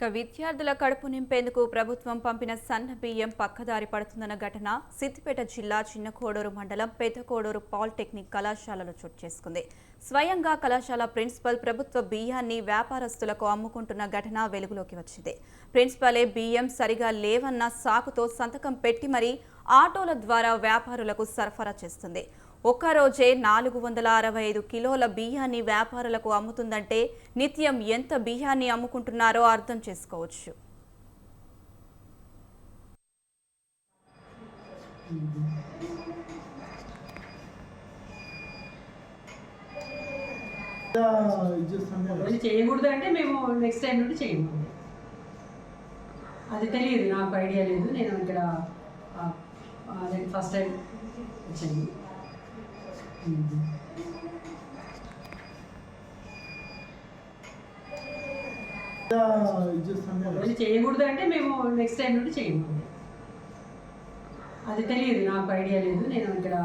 ఇక విద్యార్థుల కడుపు నింపేందుకు ప్రభుత్వం పంపిన సన్న బియ్యం పక్కదారి పడుతుందన్న ఘటన సిద్దిపేట జిల్లా చిన్నకోడూరు మండలం పెద్దకోడూరు పాలిటెక్నిక్ కళాశాలలో చోటు చేసుకుంది. స్వయంగా కళాశాల ప్రిన్సిపల్ ప్రభుత్వ బియ్యాన్ని వ్యాపారస్తులకు అమ్ముకుంటున్న ఘటన వెలుగులోకి వచ్చింది. ప్రిన్సిపలే బియ్యం సరిగా లేవన్న సాకుతో సంతకం పెట్టి మరీ ఆటోల ద్వారా వ్యాపారులకు సరఫరా చేస్తుంది. ఒక్కరోజే నాలుగు వందల అరవై ఐదు కిలోల బియ్యాన్ని వ్యాపారులకు అమ్ముతుందంటే నిత్యం ఎంత బియ్యాన్ని అమ్ముకుంటున్నారో అర్థం చేసుకోవచ్చు. చేయకూడదు అంటే మేము నెక్స్ట్ టైం నుండి చేయకూడదు. అది తెలియదు నాకు ఐడియా లేదు. నేను ఇక్కడ ఆ, అదే ఫస్ట్ టైం వచ్చాను ఉమ్. ఇది చేస్తాం కదా. ఒకవేళ చేయకూడదు అంటే మేము నెక్స్ట్ టైం నుండి చేయము అది తెలియదు నాకు ఐడియా లేదు నేను ఇక్కడ